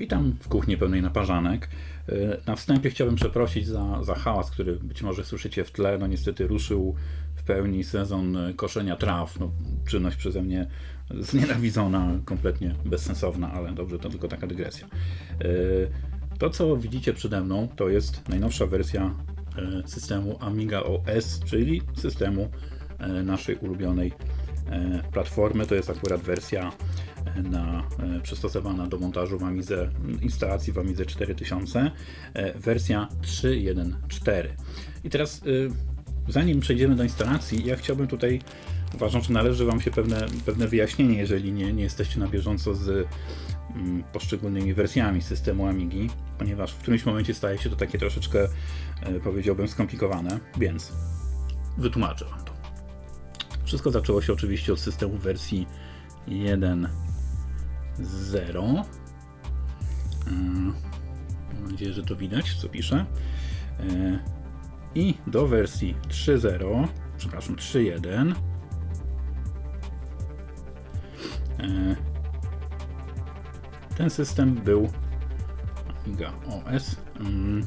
Witam w kuchni pełnej naparzanek. E, Na wstępie chciałbym przeprosić za, za hałas, który być może słyszycie w tle. No niestety ruszył w pełni sezon e, koszenia traw. No, czynność przeze mnie znienawidzona, kompletnie bezsensowna, ale dobrze, to tylko taka dygresja. E, To, co widzicie przede mną, to jest najnowsza wersja systemu Amiga OS, czyli systemu naszej ulubionej platformy. To jest akurat wersja na, e, przystosowana do montażu w mm, instalacji w 4000, e, wersja 3.1.4. I teraz, e, zanim przejdziemy do instalacji, ja chciałbym tutaj Uważam, że należy Wam się pewne, pewne wyjaśnienie, jeżeli nie, nie jesteście na bieżąco z mm, poszczególnymi wersjami systemu Amigi, ponieważ w którymś momencie staje się to takie troszeczkę, powiedziałbym, skomplikowane, więc wytłumaczę Wam to. Wszystko zaczęło się oczywiście od systemu wersji 1. 0. Mm, mam nadzieję, że to widać, co piszę. E, I do wersji 3.0, przepraszam, 3.1 e, ten system był Amiga OS mm,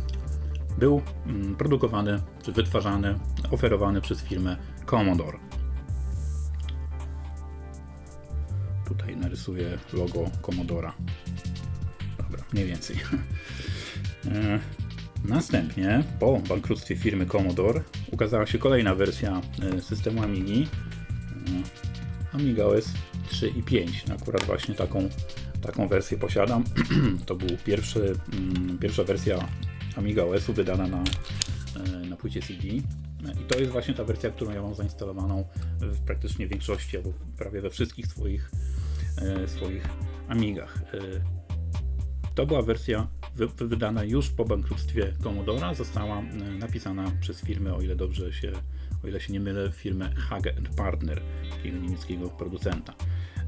był mm, produkowany czy wytwarzany, oferowany przez firmę Commodore. Narysuję logo Commodora. Dobra, mniej więcej. E, Następnie, po bankructwie firmy Commodore, ukazała się kolejna wersja e, systemu Amigi. e, Amiga OS 3 i 5. Akurat właśnie taką, taką wersję posiadam. to był pierwszy, mm, pierwsza wersja Amiga OS-u wydana na, na płycie CD. I to jest właśnie ta wersja, którą ja mam zainstalowaną w praktycznie większości, albo prawie we wszystkich swoich, swoich Amigach. E, to była wersja wy, wydana już po bankructwie Commodora. Została e, napisana przez firmę, o ile dobrze się, o ile się nie mylę, firmę Hage Partner, takiego niemieckiego producenta.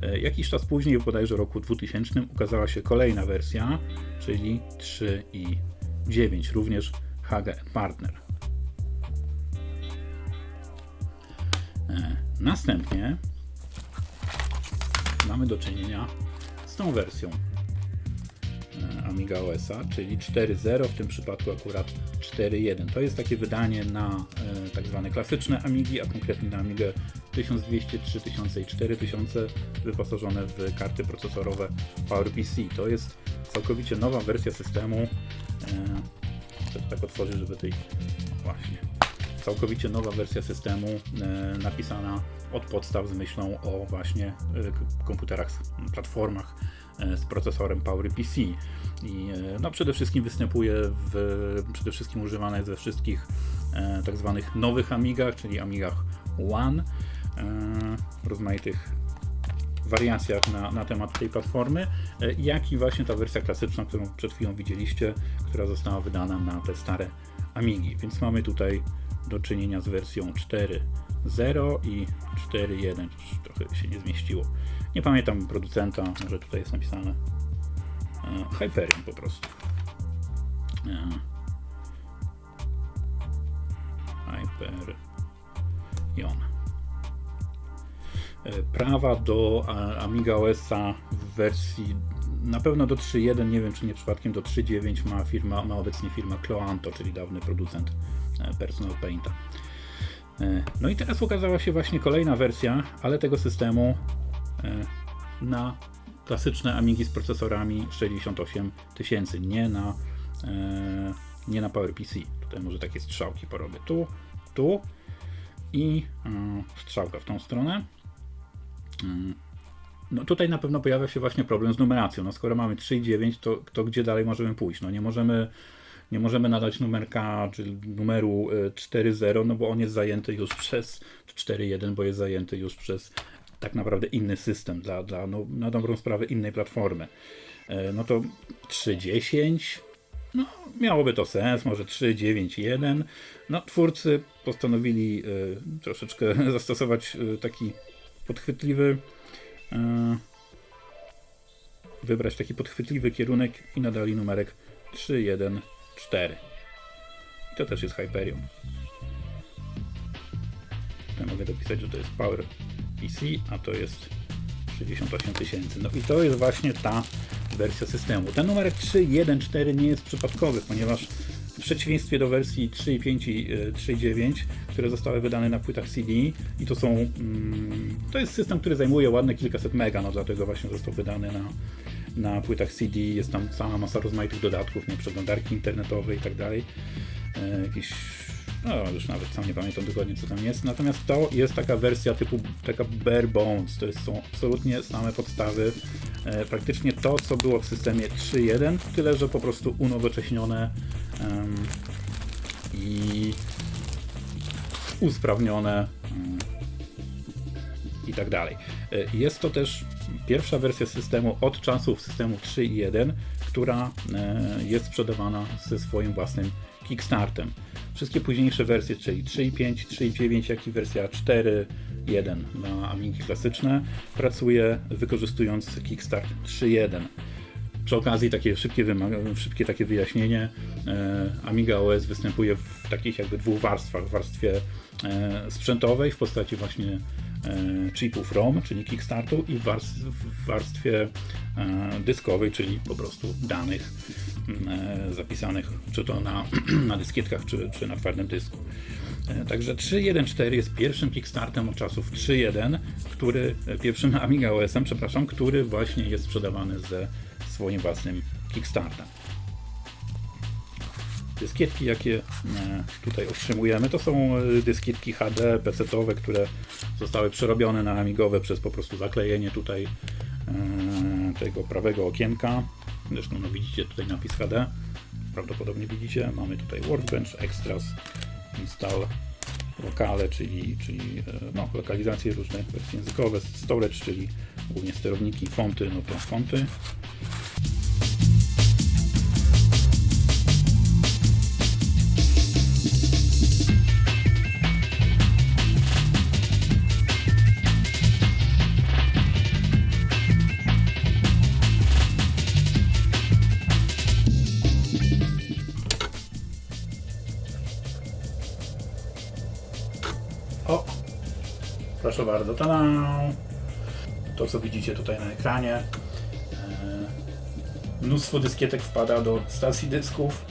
E, Jakiś czas później, bodajże roku 2000, ukazała się kolejna wersja, czyli 3 i 9, również Hage Partner. E, Następnie mamy do czynienia z tą wersją e, Amiga OS-a, czyli 4.0, w tym przypadku akurat 4.1. To jest takie wydanie na e, tak zwane klasyczne Amigi, a konkretnie na Amigę 1200, 3000 i 4000 wyposażone w karty procesorowe PowerPC. To jest całkowicie nowa wersja systemu. E, chcę to tak otworzyć, żeby tej... Właśnie. Całkowicie nowa wersja systemu, e, napisana od podstaw z myślą o właśnie e, komputerach, platformach e, z procesorem PowerPC. I no, przede wszystkim występuje w, przede wszystkim używane jest we wszystkich tak zwanych nowych Amigach, czyli Amigach One, rozmaitych wariacjach na, na temat tej platformy, jak i właśnie ta wersja klasyczna, którą przed chwilą widzieliście, która została wydana na te stare Amigi. Więc mamy tutaj do czynienia z wersją 4.0 i 4.1. Już Trochę się nie zmieściło. Nie pamiętam producenta, może tutaj jest napisane e, Hyperion po prostu. E, Hyperion. E, Prawa do Amiga OS-a w wersji na pewno do 3.1, nie wiem czy nie przypadkiem do 3.9 ma firma, ma obecnie firma Cloanto, czyli dawny producent Personal Painta. E, No i teraz ukazała się właśnie kolejna wersja, ale tego systemu e, na klasyczne Amigi z procesorami 68 tysięcy, nie na, e, nie na PowerPC. Tutaj może takie strzałki porobię tu, tu i e, strzałka w tą stronę. No tutaj na pewno pojawia się właśnie problem z numeracją. No skoro mamy 3,9, to, to gdzie dalej możemy pójść? No nie możemy, nie możemy nadać numerka, czy numeru e, 4.0, no bo on jest zajęty już przez 4.1, bo jest zajęty już przez tak naprawdę inny system, dla, dla no, na dobrą sprawę innej platformy. E, No to 3.10, no miałoby to sens, może 3.9.1. No twórcy postanowili e, troszeczkę zastosować e, taki podchwytliwy e, wybrać taki podchwytliwy kierunek i nadali numerek 314. I to też jest Hyperion. Ja mogę dopisać, że to jest Power PC, a to jest 68 tysięcy. No i to jest właśnie ta wersja systemu. Ten numerek 3.1.4 nie jest przypadkowy, ponieważ w przeciwieństwie do wersji 3.5 i e, 3.9, które zostały wydane na płytach CD i to są, mm, to jest system, który zajmuje ładne kilkaset mega, no dlatego właśnie został wydany na, na płytach CD, jest tam cała masa rozmaitych dodatków, nie? Przeglądarki internetowe i tak dalej, E, jakieś no już nawet sam nie pamiętam dokładnie co tam jest, natomiast to jest taka wersja typu taka bare bones, to jest, są absolutnie same podstawy, e, praktycznie to co było w systemie 3.1, tyle że po prostu unowocześnione em, i usprawnione em, i tak dalej. E, Jest to też pierwsza wersja systemu od czasów systemu 3.1, która e, jest sprzedawana ze swoim własnym Kickstartem. Wszystkie późniejsze wersje, czyli 3.5, 3.9, jak i wersja 4.1 na Amigi klasyczne, pracuje wykorzystując Kickstart 3.1. Przy okazji takie szybkie, szybkie takie wyjaśnienie. E, Amiga OS występuje w takich jakby dwóch warstwach. W warstwie e, sprzętowej w postaci właśnie chipów ROM, czyli Kickstartu i w, warstw, w warstwie e, dyskowej, czyli po prostu danych m, e, zapisanych czy to na, na dyskietkach, czy, czy na twardym dysku. E, Także 3.1.4 jest pierwszym Kickstartem od czasów 3.1, który, e, pierwszym Amiga OS-em, przepraszam, który właśnie jest sprzedawany ze swoim własnym Kickstartem. Dyskietki, jakie e, tutaj otrzymujemy, to są e, dyskietki HD, PC-owe, które zostały przerobione na amigowe przez po prostu zaklejenie tutaj e, tego prawego okienka. Zresztą no, widzicie tutaj napis HD, prawdopodobnie widzicie. Mamy tutaj Workbench, Extras, Install, lokale, czyli, czyli no, lokalizacje różne, wersje językowe, storage, czyli głównie sterowniki, fonty, no to fonty. Proszę bardzo, tada! To co widzicie tutaj na ekranie. E, Mnóstwo dyskietek wpada do stacji dysków.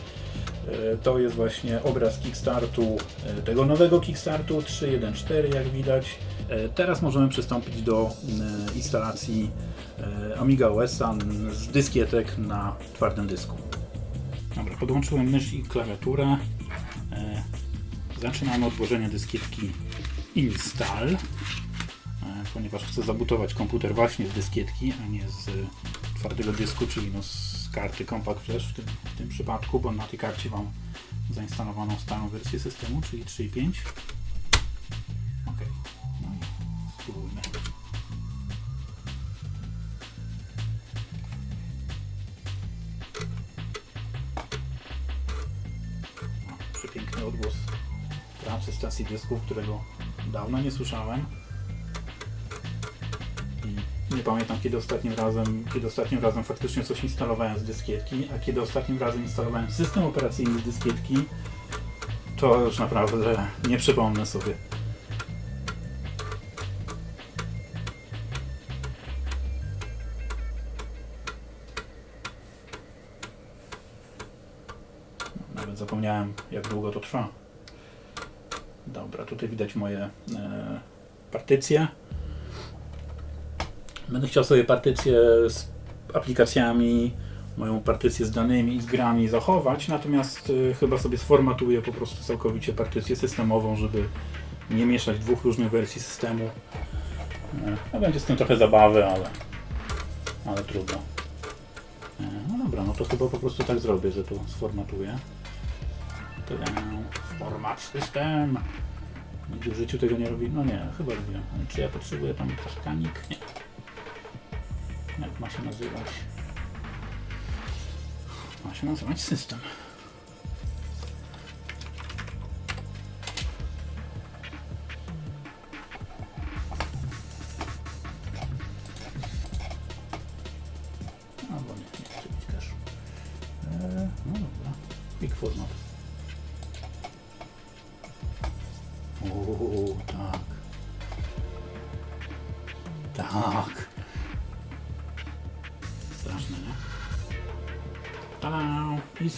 E, To jest właśnie obraz Kickstartu, e, tego nowego Kickstartu 3.1.4 jak widać. Teraz możemy przystąpić do instalacji Amiga OS-a z dyskietek na twardym dysku. Dobra, podłączyłem mysz i klawiaturę. Zaczynamy od włożenia dyskietki install, e, ponieważ chcę zabutować komputer właśnie z dyskietki, a nie z twardego dysku, czyli no z karty Compact Flash w tym, w tym przypadku, bo na tej karcie mam zainstalowaną starą wersję systemu, czyli 3.5. Ok, no i spróbujmy. No, przepiękny odgłos pracy stacji dysków, którego dawno nie słyszałem. I nie pamiętam kiedy ostatnim razem, kiedy ostatnim razem faktycznie coś instalowałem z dyskietki, a kiedy ostatnim razem instalowałem system operacyjny z dyskietki, to już naprawdę nie przypomnę sobie. Nawet zapomniałem jak długo to trwa. Dobra, tutaj widać moje e, partycje. Będę chciał sobie partycję z aplikacjami, moją partycję z danymi i z grami zachować, natomiast e, chyba sobie sformatuję po prostu całkowicie partycję systemową, żeby nie mieszać dwóch różnych wersji systemu. E, no będzie z tym trochę zabawy, ale, ale trudno. No dobra, no to chyba po prostu tak zrobię, że to sformatuję. Tadam. Format system. Nigdy w życiu tego nie robi. No nie, chyba robiłem. Czy ja potrzebuję tam kanik? Nie. Jak ma się nazywać? Ma się nazywać system.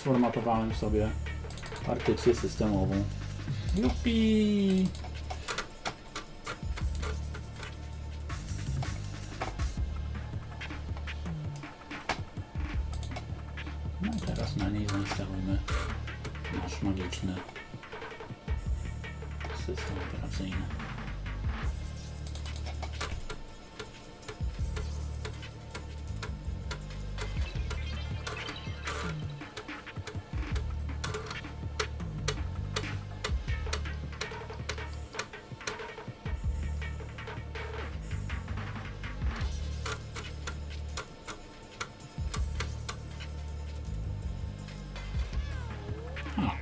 Sformatowałem sobie partycję systemową. Jupi! No i teraz na niej zainstalujmy nasz magiczny system operacyjny.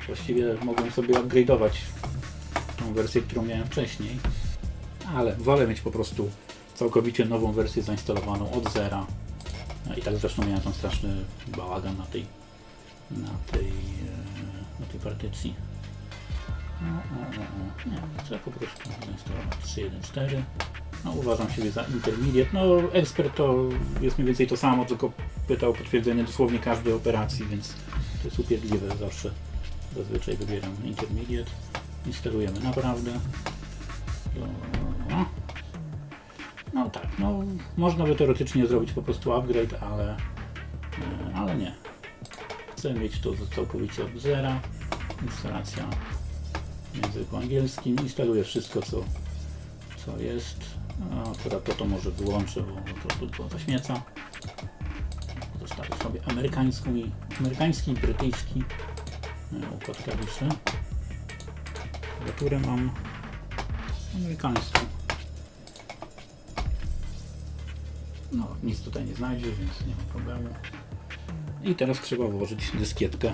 Właściwie mogłem sobie upgrade'ować tą wersję, którą miałem wcześniej, ale wolę mieć po prostu całkowicie nową wersję zainstalowaną od zera. No I tak zresztą miałem tam straszny bałagan na tej na tej, e, na tej partycji. No, o, o, o. Nie, trzeba po prostu zainstalować 3.1.4. No, uważam siebie za intermediate. No, ekspert to jest mniej więcej to samo, tylko pyta o potwierdzenie dosłownie każdej operacji, więc to jest upierdliwe zawsze. Zazwyczaj wybieram intermediate. Instalujemy naprawdę. Dobra. No tak, no można by teoretycznie zrobić po prostu upgrade, ale, e, ale nie. Chcę mieć to całkowicie od zera. Instalacja w języku angielskim. Instaluję wszystko, co, co jest. A akurat to, to może wyłączę, bo to tylko zaśmieca. Zostawię sobie amerykański i brytyjski układ klawiszy. Klawiaturę mam amerykańską. No, nic tutaj nie znajdzie, więc nie ma problemu. I teraz trzeba włożyć dyskietkę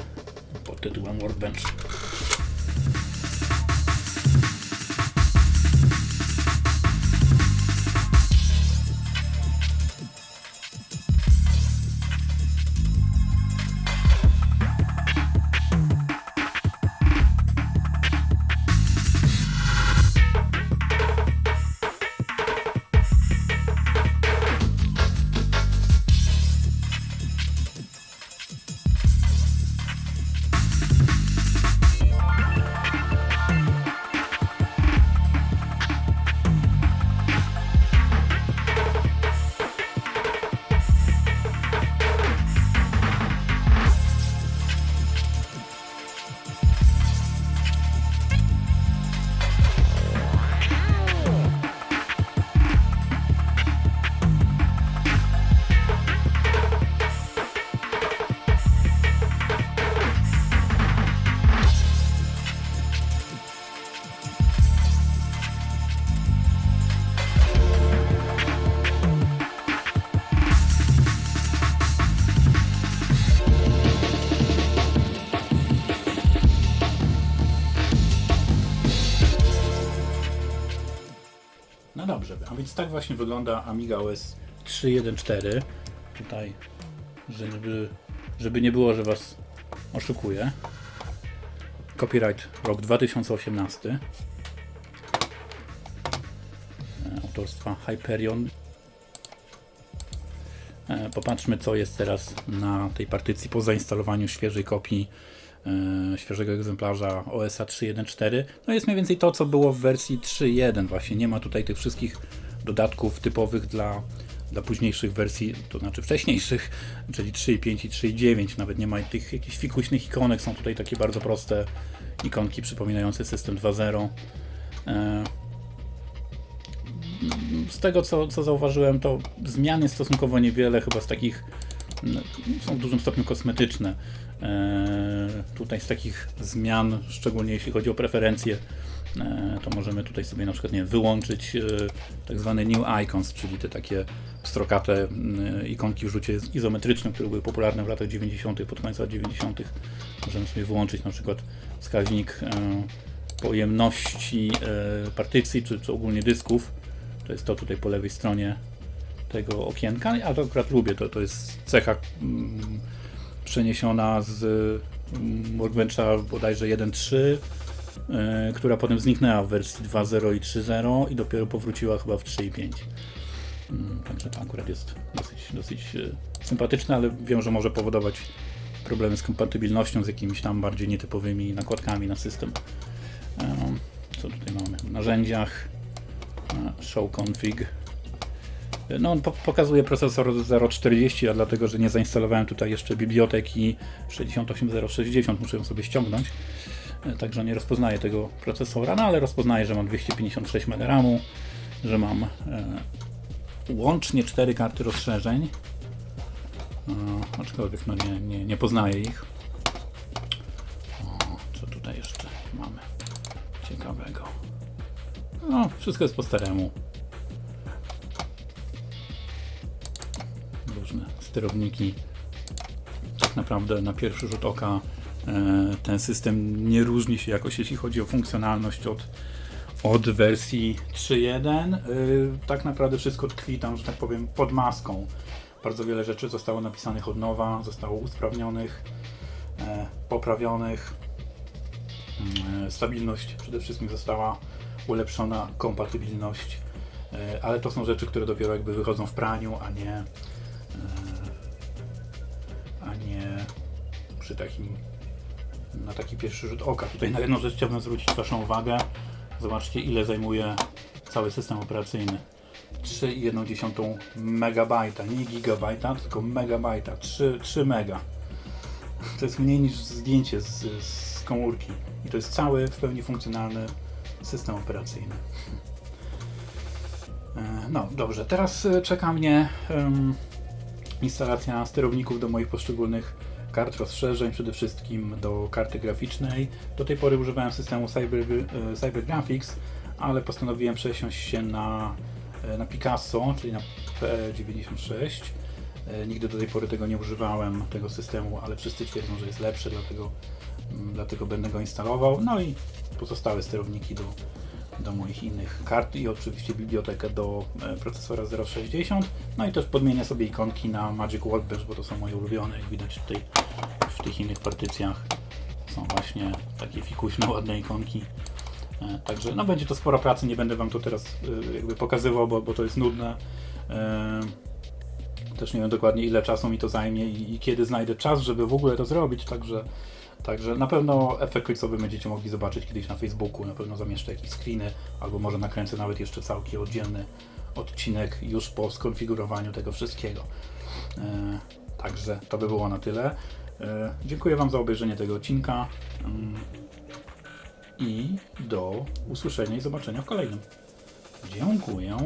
pod tytułem Workbench. Właśnie wygląda Amiga OS 3.1.4. Tutaj, żeby, żeby nie było, że Was oszukuję. Copyright rok 2018. E, Autorstwa Hyperion. E, Popatrzmy, co jest teraz na tej partycji po zainstalowaniu świeżej kopii e, świeżego egzemplarza OSA 3.1.4. No jest mniej więcej to, co było w wersji 3.1 właśnie. Nie ma tutaj tych wszystkich dodatków typowych dla, dla późniejszych wersji, to znaczy wcześniejszych, czyli 3.5 i 3.9. Nawet nie ma tych jakichś fikuśnych ikonek, są tutaj takie bardzo proste ikonki przypominające system 2.0. E, z tego co, co zauważyłem, to zmian jest stosunkowo niewiele, chyba z takich są w dużym stopniu kosmetyczne. Eee, tutaj z takich zmian, szczególnie jeśli chodzi o preferencje, to możemy tutaj sobie na przykład nie, wyłączyć e, tak zwane new icons, czyli te takie pstrokate e, ikonki w rzucie izometrycznym, które były popularne w latach 90., pod koniec lat 90. Możemy sobie wyłączyć na przykład wskaźnik e, pojemności e, partycji, czy, czy ogólnie dysków. To jest to tutaj po lewej stronie tego okienka, a to akurat lubię, to, to jest cecha mm, przeniesiona z mm, Workbencha bodajże 1.3, y, która potem zniknęła w wersji 2.0 i 3.0 i dopiero powróciła chyba w 3.5. Mm, Także to akurat jest dosyć, dosyć y, sympatyczne, ale wiem, że może powodować problemy z kompatybilnością, z jakimiś tam bardziej nietypowymi nakładkami na system. Em, Co tutaj mamy? W narzędziach e, show config. E, No, on po pokazuje procesor 040, a dlatego, że nie zainstalowałem tutaj jeszcze biblioteki 68060, muszę ją sobie ściągnąć. E, Także nie rozpoznaję tego procesora, no ale rozpoznaję, że mam 256 MB RAMu, że mam e, łącznie 4 karty rozszerzeń. E, aczkolwiek no nie, nie, nie poznaję ich. O, co tutaj jeszcze mamy ciekawego? No, wszystko jest po staremu. Różne sterowniki. Tak naprawdę na pierwszy rzut oka ten system nie różni się jakoś, jeśli chodzi o funkcjonalność od, od wersji 3.1. Y, Tak naprawdę wszystko tkwi tam, że tak powiem, pod maską. Bardzo wiele rzeczy zostało napisanych od nowa, zostało usprawnionych, e, poprawionych. Mm, Stabilność przede wszystkim została ulepszona, kompatybilność, e, ale to są rzeczy, które dopiero jakby wychodzą w praniu, a nie e, a nie przy takim na taki pierwszy rzut oka. Tutaj na jedną rzecz chciałbym zwrócić Waszą uwagę. Zobaczcie ile zajmuje cały system operacyjny. 3,1 megabajta, nie gigabajta, tylko megabajta, 3, 3 mega. To jest mniej niż zdjęcie z, z komórki. I to jest cały w pełni funkcjonalny system operacyjny. E, No dobrze, teraz e, czeka mnie em, instalacja sterowników do moich poszczególnych kart rozszerzeń, przede wszystkim do karty graficznej. Do tej pory używałem systemu Cyber, e, Cyber Graphics, ale postanowiłem przesiąść się na, e, na Picasso, czyli na P96. E, Nigdy do tej pory tego nie używałem, tego systemu, ale wszyscy twierdzą, że jest lepszy, dlatego, mm, dlatego będę go instalował. No i pozostałe sterowniki do, do moich innych kart i oczywiście bibliotekę do e, procesora 060. No i też podmienię sobie ikonki na Magic Workbench, bo to są moje ulubione. Jak widać tutaj w tych innych partycjach są właśnie takie fikuśne, ładne ikonki. E, Także no będzie to sporo pracy, nie będę Wam to teraz e, jakby pokazywał, bo, bo to jest nudne. Też nie wiem dokładnie ile czasu mi to zajmie i, i kiedy znajdę czas, żeby w ogóle to zrobić, także Także na pewno efekt końcowy będziecie mogli zobaczyć kiedyś na Facebooku, na pewno zamieszczę jakieś screeny, albo może nakręcę nawet jeszcze całkiem oddzielny odcinek już po skonfigurowaniu tego wszystkiego. E, także to by było na tyle. E, dziękuję Wam za obejrzenie tego odcinka mm, i do usłyszenia i zobaczenia w kolejnym. Dziękuję.